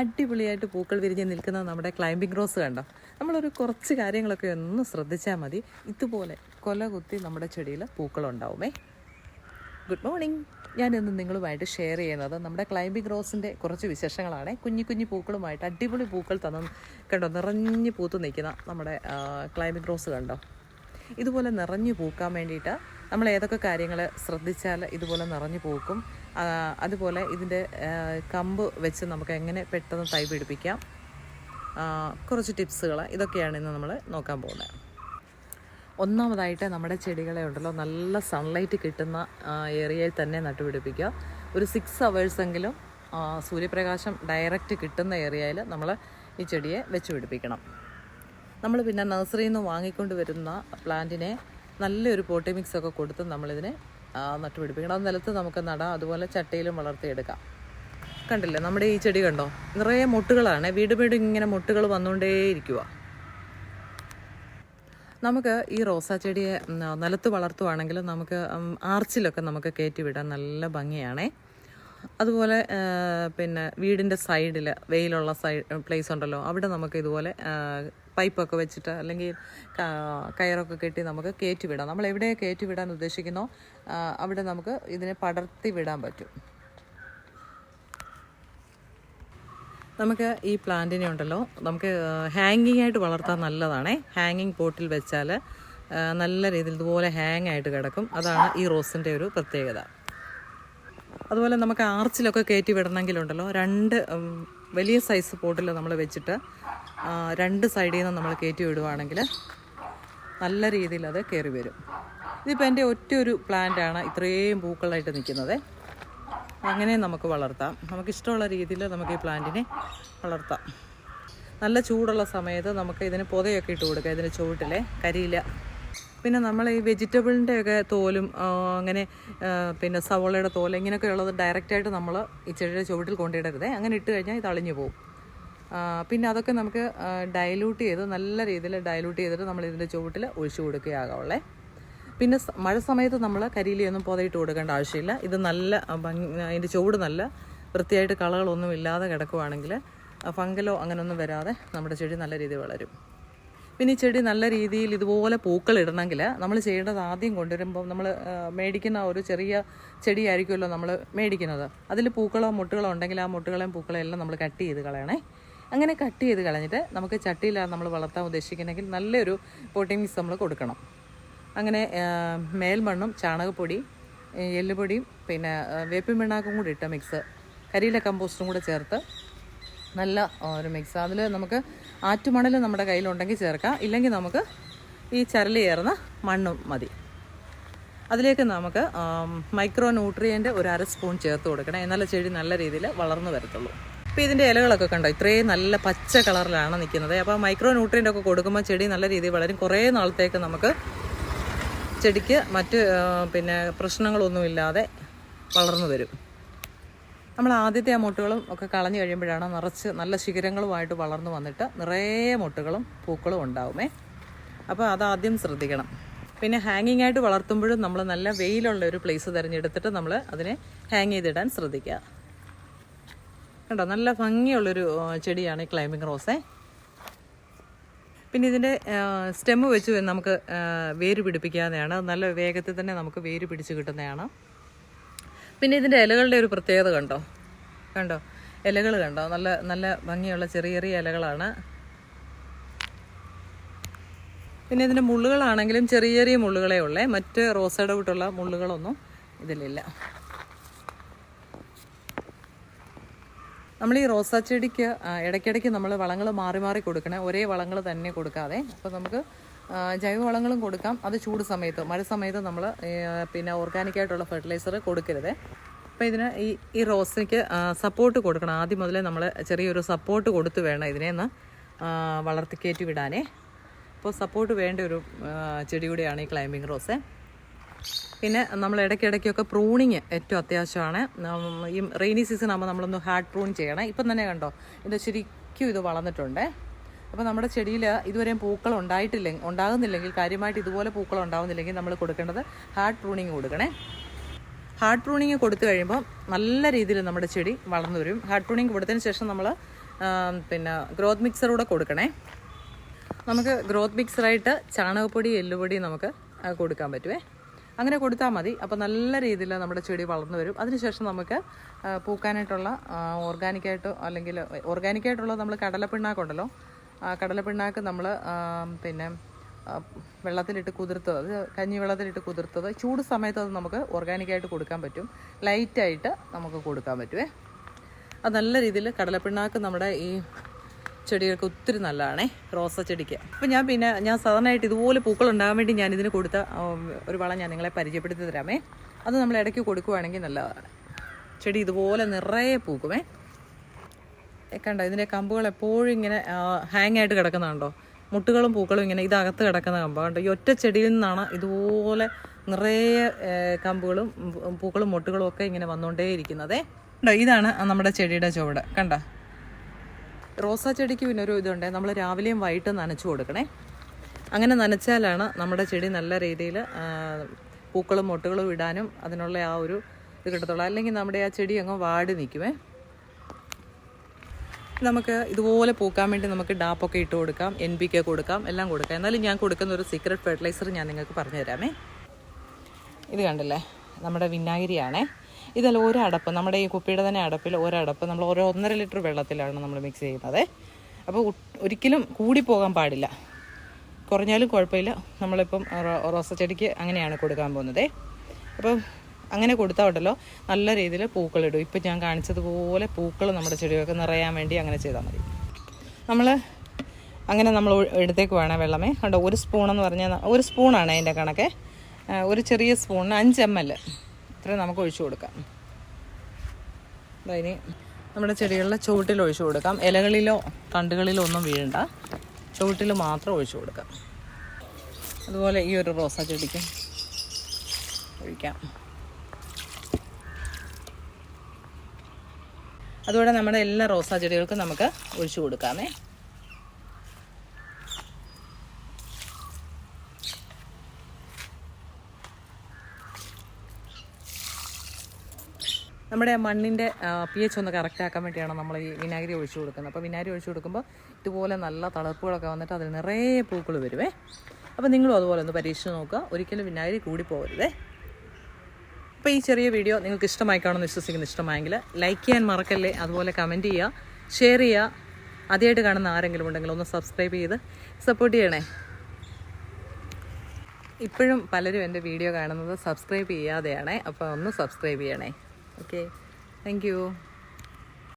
അടിപൊളിയായിട്ട് പൂക്കൾ വിരിഞ്ഞ് നിൽക്കുന്ന നമ്മുടെ ക്ലൈംബിംഗ് റോസ് കണ്ടോ? നമ്മളൊരു കുറച്ച് കാര്യങ്ങളൊക്കെ ഒന്ന് ശ്രദ്ധിച്ചാൽ മതി. ഇതുപോലെ കൊല കുത്തി നമ്മുടെ ചെടിയിൽ പൂക്കളുണ്ടാവുമേ. ഗുഡ് മോർണിംഗ് ഞാൻ ഇന്ന് നിങ്ങളുമായിട്ട് ഷെയർ ചെയ്യുന്നത് നമ്മുടെ ക്ലൈംബിംഗ് റോസിന്റെ കുറച്ച് വിശേഷങ്ങളാണ്. കുഞ്ഞു കുഞ്ഞു പൂക്കളുമായിട്ട് അടിപൊളി പൂക്കൾ തന്ന കണ്ടോ നിറഞ്ഞ് പൂത്ത് നിൽക്കുന്ന നമ്മുടെ ക്ലൈംബിംഗ് റോസ് കണ്ടോ? ഇതുപോലെ നിറഞ്ഞു പൂക്കാൻ വേണ്ടിയിട്ട് നമ്മൾ ഏതൊക്കെ കാര്യങ്ങൾ ശ്രദ്ധിച്ചാൽ ഇതുപോലെ നിറഞ്ഞു പൂക്കും. അതുപോലെ ഇതിന്റെ കമ്പ് വെച്ച് നമുക്ക് എങ്ങനെ പെട്ടെന്ന് തൈ പിടിപ്പിക്കാം. കുറച്ച് ടിപ്സുകൾ ഇതൊക്കെയാണ് ഇന്ന് നമ്മൾ നോക്കാൻ പോകുന്നത്. ഒന്നാമതായിട്ട് നമ്മുടെ ചെടികളെ ഉണ്ടല്ലോ നല്ല സൺലൈറ്റ് കിട്ടുന്ന ഏരിയയിൽ തന്നെ നട്ടുപിടിപ്പിക്കുക. ഒരു സിക്സ് അവേഴ്സെങ്കിലും സൂര്യപ്രകാശം ഡയറക്റ്റ് കിട്ടുന്ന ഏരിയയിൽ നമ്മൾ ഈ ചെടിയെ വെച്ച് പിടിപ്പിക്കണം. നമ്മൾ പിന്നെ നഴ്സറിയിൽ നിന്ന് വാങ്ങിക്കൊണ്ട് വരുന്ന പ്ലാന്റിനെ നല്ലൊരു പോട്ടി മിക്സ് ഒക്കെ കൊടുത്ത് നമ്മളിതിനെ നട്ടുപിടിപ്പിക്കണം. അത് നിലത്ത് നമുക്ക് നടാം. അതുപോലെ ചട്ടിയിലും വളർത്തിയെടുക്കാം. കണ്ടില്ലേ? നമ്മുടെ ഈ ചെടി കണ്ടോ? നിറയെ മുട്ടുകളാണ്. വീട് വീട് ഇങ്ങനെ മുട്ടുകൾ വന്നുകൊണ്ടേയിരിക്കുക നമുക്ക് ഈ റോസാ ചെടിയെ നിലത്ത് വളർത്തുവാണെങ്കിൽ നമുക്ക് ആർച്ചിലൊക്കെ നമുക്ക് കയറ്റി വിടാൻ നല്ല ഭംഗിയാണേ. അതുപോലെ പിന്നെ വീടിന്റെ സൈഡിൽ വെയിലുള്ള സൈഡ് പ്ലേസ് ഉണ്ടല്ലോ അവിടെ നമുക്ക് ഇതുപോലെ പൈപ്പൊക്കെ വെച്ചിട്ട് അല്ലെങ്കിൽ കയറൊക്കെ കെട്ടി നമുക്ക് കയറ്റി വിടാം. നമ്മൾ എവിടെ കയറ്റി വിടാൻ ഉദ്ദേശിക്കുന്നോ അവിടെ നമുക്ക് ഇതിനെ പടർത്തി വിടാൻ പറ്റും. നമുക്ക് ഈ പ്ലാന്റിനെ ഉണ്ടല്ലോ നമുക്ക് ഹാങ്ങിങ് ആയിട്ട് വളർത്താൻ നല്ലതാണേ. ഹാങ്ങിങ് പോട്ടിൽ വെച്ചാൽ നല്ല രീതിയിൽ ഇതുപോലെ ഹാങ് ആയിട്ട് കിടക്കും. അതാണ് ഈ റോസിന്റെ ഒരു പ്രത്യേകത. അതുപോലെ നമുക്ക് ആർച്ചിലൊക്കെ കയറ്റി വിടണമെങ്കിലുണ്ടല്ലോ. രണ്ട് വലിയ സൈസ് പോട്ടിൽ നമ്മൾ വെച്ചിട്ട് രണ്ട് സൈഡിൽ നിന്ന് നമ്മൾ കയറ്റി വിടുവാണെങ്കിൽ നല്ല രീതിയിൽ അത് കയറി വരും. ഇതിപ്പോൾ എന്റെ ഒറ്റ ഒരു പ്ലാന്റാണ് ഇത്രയും പൂക്കളായിട്ട് നിൽക്കുന്നത്. അങ്ങനെ നമുക്ക് വളർത്താം. നമുക്ക് ഇഷ്ടമുള്ള രീതിയിൽ നമുക്ക് ഈ പ്ലാന്റിനെ വളർത്താം. നല്ല ചൂടുള്ള സമയത്ത് നമുക്ക് ഇതിന് പുതയൊക്കെ ഇട്ട് കൊടുക്കാം. ഇതിന് ചുവട്ടിലെ കരിയില പിന്നെ നമ്മൾ ഈ വെജിറ്റബിളിന്റെ ഒക്കെ തോലും അങ്ങനെ പിന്നെ സവോളയുടെ തോൽ ഇങ്ങനെയൊക്കെ ഉള്ളത് ഡയറക്റ്റായിട്ട് നമ്മൾ ഈ ചെടിയുടെ ചുവട്ടിൽ കൊണ്ടിടരുതേ. അങ്ങനെ ഇട്ട് കഴിഞ്ഞാൽ ഇത് അളിഞ്ഞു പോകും പിന്നെ അതൊക്കെ നമുക്ക് ഡയലൂട്ട് ചെയ്ത് നല്ല രീതിയിൽ ഡയലൂട്ട് ചെയ്തിട്ട് നമ്മൾ ഇതിന്റെ ചുവട്ടിൽ ഒഴിച്ചു കൊടുക്കുകയാകാവുള്ളേ. പിന്നെ മഴ സമയത്ത് നമ്മൾ കരിയിലൊന്നും പുതയിട്ട് കൊടുക്കേണ്ട ആവശ്യമില്ല. ഇത് നല്ല അതിന്റെ ചുവട് നല്ല വൃത്തിയായിട്ട് കളകളൊന്നും ഇല്ലാതെ കിടക്കുവാണെങ്കിൽ ഫംഗലോ അങ്ങനെയൊന്നും വരാതെ നമ്മുടെ ചെടി നല്ല രീതിയിൽ വളരും. പിന്നെ ഈ ചെടി നല്ല രീതിയിൽ ഇതുപോലെ പൂക്കൾ ഇടണമെങ്കിൽ നമ്മൾ ചെയ്യേണ്ടത് ആദ്യം കൊണ്ടുവരുമ്പോൾ നമ്മൾ മേടിക്കുന്ന ഒരു ചെറിയ ചെടിയായിരിക്കുമല്ലോ നമ്മൾ മേടിക്കുന്നത്. അതിൽ പൂക്കളോ മുട്ടുകളോ ഉണ്ടെങ്കിൽ ആ മുട്ടുകളെയും പൂക്കളെയും എല്ലാം നമ്മൾ കട്ട് ചെയ്ത് കളയണേ. അങ്ങനെ കട്ട് ചെയ്ത് കളഞ്ഞിട്ട് നമുക്ക് ചട്ടിയിലാണ് നമ്മൾ വളർത്താൻ ഉദ്ദേശിക്കുന്നെങ്കിൽ നല്ലൊരു പോട്ടിംഗ് മിക്സ് നമ്മൾ കൊടുക്കണം. അങ്ങനെ മേൽമണ്ണും ചാണകപ്പൊടി എല്ലുപൊടിയും പിന്നെ വേപ്പിൻ പിണ്ണാക്കും കൂടി ഇട്ട മിക്സ് കരിയില കമ്പോസ്റ്റും കൂടെ ചേർത്ത് നല്ല ഒരു മിക്സ് അതിൽ നമുക്ക് ആറ്റുമണൽ നമ്മുടെ കയ്യിലുണ്ടെങ്കിൽ ചേർക്കാം. ഇല്ലെങ്കിൽ നമുക്ക് ഈ ചരലി ചേർന്ന മണ്ണും മതി. അതിലേക്ക് നമുക്ക് മൈക്രോ ന്യൂട്രിയന്റ് ഒരു അര സ്പൂൺ ചേർത്ത് കൊടുക്കണം. എന്നാലേ ചെടി നല്ല രീതിയിൽ വളർന്നു വരത്തുള്ളൂ. ഇപ്പോൾ ഇതിന്റെ ഇലകളൊക്കെ കണ്ടോ? ഇത്രയും നല്ല പച്ച കളറിലാണ് നിൽക്കുന്നത്. അപ്പോൾ മൈക്രോ ന്യൂട്രിയന്റ് ഒക്കെ കൊടുക്കുമ്പോൾ ചെടി നല്ല രീതിയിൽ വളരും. കുറേ നാളത്തേക്ക് നമുക്ക് ചെടിക്ക് മറ്റ് പിന്നെ പ്രശ്നങ്ങളൊന്നുമില്ലാതെ വളർന്നു വരും. നമ്മൾ ആദ്യത്തെ ആ മുട്ടുകളും ഒക്കെ കളഞ്ഞു കഴിയുമ്പോഴാണ് നിറച്ച് നല്ല ശിഖരങ്ങളുമായിട്ട് വളർന്നു വന്നിട്ട് നിറയെ മുട്ടുകളും പൂക്കളും ഉണ്ടാവുമേ. അപ്പോൾ അതാദ്യം ശ്രദ്ധിക്കണം. പിന്നെ ഹാങ്ങിങ് ആയിട്ട് വളർത്തുമ്പോഴും നമ്മൾ നല്ല വെയിലുള്ള ഒരു പ്ലേസ് തിരഞ്ഞെടുത്തിട്ട് നമ്മൾ അതിനെ ഹാങ് ചെയ്തിടാൻ ശ്രദ്ധിക്കുക. കണ്ടോ? നല്ല ഭംഗിയുള്ളൊരു ചെടിയാണ് ഈ ക്ലൈമ്പിംഗ് റോസേ പിന്നെ ഇതിന്റെ സ്റ്റെമ്മ് വെച്ച് നമുക്ക് വേര് പിടിപ്പിക്കാവുന്നതാണ്. നല്ല വേഗത്തിൽ തന്നെ നമുക്ക് വേര് പിടിച്ച് കിട്ടുന്നതാണ്. പിന്നെ ഇതിന്റെ ഇലകളുടെ ഒരു പ്രത്യേകത കണ്ടോ? കണ്ടോ? ഇലകൾ കണ്ടോ? നല്ല നല്ല ഭംഗിയുള്ള ചെറിയ ചെറിയ ഇലകളാണ്. പിന്നെ ഇതിന്റെ മുള്ളുകളാണെങ്കിലും ചെറിയ ചെറിയ മുള്ളുകളേ ഉള്ളേ. മറ്റ് റോസയുടെ കൂട്ടുള്ള മുള്ളുകളൊന്നും ഇതിലില്ല. നമ്മൾ ഈ റോസാ ചെടിക്ക് ഇടയ്ക്കിടയ്ക്ക് നമ്മൾ വളങ്ങൾ മാറി മാറി കൊടുക്കണേ. ഒരേ വളങ്ങൾ തന്നെ കൊടുക്കാതെ. അപ്പോൾ നമുക്ക് ജൈവവളങ്ങളും കൊടുക്കാം. അത് ചൂട് സമയത്ത് മഴ സമയത്ത് നമ്മൾ പിന്നെ ഓർഗാനിക്കായിട്ടുള്ള ഫെർട്ടിലൈസർ കൊടുക്കരുത്. അപ്പോൾ ഇതിന് ഈ ഈ റോസിക്ക് സപ്പോർട്ട് കൊടുക്കണം. ആദ്യം മുതലേ നമ്മൾ ചെറിയൊരു സപ്പോർട്ട് കൊടുത്ത് വേണം ഇതിനെ ഒന്ന് വളർത്തി കയറ്റി വിടാനേ. അപ്പോൾ സപ്പോർട്ട് വേണ്ട ഒരു ചെടി കൂടിയാണ് ഈ ക്ലൈമ്പിംഗ് റോസ് പിന്നെ നമ്മൾ ഇടയ്ക്കിടയ്ക്കൊക്കെ പ്രൂണിങ് ഏറ്റവും അത്യാവശ്യമാണ്. ഈ റെയിനി സീസൺ ആകുമ്പോൾ നമ്മളൊന്ന് ഹാർഡ് പ്രൂൺ ചെയ്യണം. ഇപ്പം തന്നെ കണ്ടോ ഇത് ശരിക്കും ഇത് വളർന്നിട്ടുണ്ട്. അപ്പോൾ നമ്മുടെ ചെടിയിൽ ഇതുവരെയും പൂക്കൾ ഉണ്ടായിട്ടില്ല ഉണ്ടാകുന്നില്ലെങ്കിൽ കാര്യമായിട്ട് ഇതുപോലെ പൂക്കൾ ഉണ്ടാകുന്നില്ലെങ്കിൽ നമ്മൾ കൊടുക്കേണ്ടത് ഹാർഡ് പ്രൂണിങ് കൊടുക്കണേ. ഹാർഡ് പ്രൂണിങ് കൊടുത്തു കഴിയുമ്പോൾ നല്ല രീതിയിൽ നമ്മുടെ ചെടി വളർന്നു വരും. ഹാർഡ് പ്രൂണിങ് കൊടുത്തതിന് ശേഷം നമ്മൾ പിന്നെ ഗ്രോത്ത് മിക്സറൂടെ കൊടുക്കണേ. നമുക്ക് ഗ്രോത്ത് മിക്സറായിട്ട് ചാണകപ്പൊടി എല്ലുപൊടി നമുക്ക് കൊടുക്കാൻ പറ്റുമേ അങ്ങനെ കൊടുത്താൽ മതി. അപ്പോൾ നല്ല രീതിയിൽ നമ്മുടെ ചെടി വളർന്നു വരും. അതിനുശേഷം നമുക്ക് പൂക്കാനായിട്ടുള്ള ഓർഗാനിക്കായിട്ടോ അല്ലെങ്കിൽ ഓർഗാനിക്കായിട്ടുള്ള നമ്മൾ കടലപ്പിണ്ണാക്കുണ്ടല്ലോ. കടലപ്പിണ്ണാക്ക് നമ്മൾ പിന്നെ വെള്ളത്തിലിട്ട് കുതിർത്തത്. അത് കഞ്ഞി വെള്ളത്തിലിട്ട് കുതിർത്തത്. ചൂട് സമയത്ത് അത് നമുക്ക് ഓർഗാനിക്കായിട്ട് കൊടുക്കാൻ പറ്റും. ലൈറ്റായിട്ട് നമുക്ക് കൊടുക്കാൻ പറ്റുമേ അത് നല്ല രീതിയിൽ കടലപ്പിണ്ണാക്ക് നമ്മുടെ ഈ ചെടികൾക്ക് ഒത്തിരി നല്ലതാണേ റോസ ചെടിക്ക്. അപ്പം ഞാൻ പിന്നെ ഞാൻ സാധാരണയായിട്ട് ഇതുപോലെ പൂക്കൾ ഉണ്ടാകാൻ വേണ്ടി ഞാൻ ഇതിന് കൊടുത്ത ഒരു വളം ഞാൻ നിങ്ങളെ പരിചയപ്പെടുത്തി തരാമേ. അത് നമ്മൾ ഇടയ്ക്ക് കൊടുക്കുവാണെങ്കിൽ നല്ലതാണ്. ചെടി ഇതുപോലെ നിറയെ പൂക്കുമേ. കണ്ടോ ഇതിന്റെ കമ്പുകൾ എപ്പോഴും ഇങ്ങനെ ഹാങ് ആയിട്ട് കിടക്കുന്നുണ്ടോ മുട്ടുകളും പൂക്കളും ഇങ്ങനെ ഇതകത്ത് കിടക്കുന്ന കമ്പാണ് കണ്ടോ ഈ ഒറ്റ ചെടിയിൽ നിന്നാണ് ഇതുപോലെ നിറയെ കമ്പുകളും പൂക്കളും മുട്ടുകളും ഒക്കെ ഇങ്ങനെ വന്നുകൊണ്ടേ ഇരിക്കുന്നതേ കണ്ടോ ഇതാണ് നമ്മുടെ ചെടിയുടെ ചുവട്. കണ്ട? റോസാ ചെടിക്ക് പിന്നെ ഒരു ഇതുണ്ട്. നമ്മൾ രാവിലെയും വൈകിട്ടും നനച്ചു കൊടുക്കണേ. അങ്ങനെ നനച്ചാലാണ് നമ്മുടെ ചെടി നല്ല രീതിയിൽ പൂക്കളും മുട്ടുകളും ഇടാനും അതിനുള്ള ആ ഒരു ഇത് കിട്ടത്തുള്ളൂ. അല്ലെങ്കിൽ നമ്മുടെ ആ ചെടി അങ്ങ് വാടി നിൽക്കുമേ. നമുക്ക് ഇതുപോലെ പൂക്കാൻ വേണ്ടി നമുക്ക് ഡാപ്പൊക്കെ ഇട്ട് കൊടുക്കാം എൻ പി കെ കൊടുക്കാം എല്ലാം കൊടുക്കാം. എന്നാലും ഞാൻ കൊടുക്കുന്ന ഒരു സീക്രട്ട് ഫെർട്ടിലൈസർ ഞാൻ നിങ്ങൾക്ക് പറഞ്ഞു തരാമേ ഇത് കണ്ടില്ലേ? നമ്മുടെ വിനാഗിരിയാണേ. ഇതല്ല ഒരടപ്പ് നമ്മുടെ ഈ കുപ്പിയുടെ തന്നെ അടപ്പിൽ ഒരടപ്പ്. നമ്മൾ ഓരോ ഒന്നര ലിറ്റർ വെള്ളത്തിലാണ് നമ്മൾ മിക്സ് ചെയ്യുന്നത്. അപ്പോൾ ഒരിക്കലും കൂടി പോകാൻ പാടില്ല. കുറഞ്ഞാലും കുഴപ്പമില്ല. നമ്മളിപ്പം റോസച്ചെടിക്ക് റോസ അങ്ങനെയാണ് കൊടുക്കാൻ പോകുന്നത്. അപ്പം അങ്ങനെ കൊടുത്താൽ ഉണ്ടല്ലോ. നല്ല രീതിയിൽ പൂക്കളിടും. ഇപ്പം ഞാൻ കാണിച്ചതുപോലെ പൂക്കൾ നമ്മുടെ ചെടികൾക്ക് നിറയാൻ വേണ്ടി അങ്ങനെ ചെയ്താൽ മതി. നമ്മൾ അങ്ങനെ നമ്മൾ എടുത്തേക്ക് വേണം വെള്ളമേ. കണ്ടോ ഒരു സ്പൂണെന്ന് പറഞ്ഞാൽ ഒരു സ്പൂണാണ് അതിന്റെ കണക്കെ. ഒരു ചെറിയ സ്പൂണിന് അഞ്ച് എം എൽ. ഇത്രയും നമുക്ക് ഒഴിച്ചു കൊടുക്കാം. അതിന് നമ്മുടെ ചെടികളിലെ ചുവട്ടിൽ ഒഴിച്ചു കൊടുക്കാം. ഇലകളിലോ തണ്ടുകളിലോ ഒന്നും വീഴണ്ട. ചുവട്ടിൽ മാത്രം ഒഴിച്ചു കൊടുക്കാം. അതുപോലെ ഈ ഒരു റോസാ ചെടിക്ക് ഒഴിക്കാം. അതുപോലെ നമ്മുടെ എല്ലാ റോസാ ചെടികൾക്കും നമുക്ക് ഒഴിച്ചു കൊടുക്കാമേ. നമ്മുടെ മണ്ണിന്റെ പി എച്ച് ഒന്ന് കറക്റ്റ് ആക്കാൻ വേണ്ടിയാണ് നമ്മൾ ഈ വിനാഗിരി ഒഴിച്ചു കൊടുക്കുന്നത്. അപ്പോൾ വിനാഗിരി ഒഴിച്ചു കൊടുക്കുമ്പോൾ ഇതുപോലെ നല്ല തളർപ്പുകളൊക്കെ വന്നിട്ട് അതിൽ നിറയെ പൂക്കൾ വരുവേ. അപ്പോൾ നിങ്ങളും അതുപോലെ ഒന്ന് പരീക്ഷിച്ച് നോക്കുക. ഒരിക്കലും വിനാഗിരി കൂടി പോകരുതേ. അപ്പോൾ ഈ ചെറിയ വീഡിയോ നിങ്ങൾക്ക് ഇഷ്ടമായി കാണുമെന്ന് വിശ്വസിക്കുന്നു ഇഷ്ടമായെങ്കിൽ ലൈക്ക് ചെയ്യാൻ മറക്കല്ലേ? അതുപോലെ കമന്റ് ചെയ്യുക ഷെയർ ചെയ്യുക. ആദ്യമായിട്ട് കാണുന്ന ആരെങ്കിലും ഉണ്ടെങ്കിൽ ഒന്ന് സബ്സ്ക്രൈബ് ചെയ്ത് സപ്പോർട്ട് ചെയ്യണേ. ഇപ്പോഴും പലരും എന്റെ വീഡിയോ കാണുന്നത് സബ്സ്ക്രൈബ് ചെയ്യാതെയാണേ. അപ്പോൾ ഒന്ന് സബ്സ്ക്രൈബ് ചെയ്യണേ. Okay thank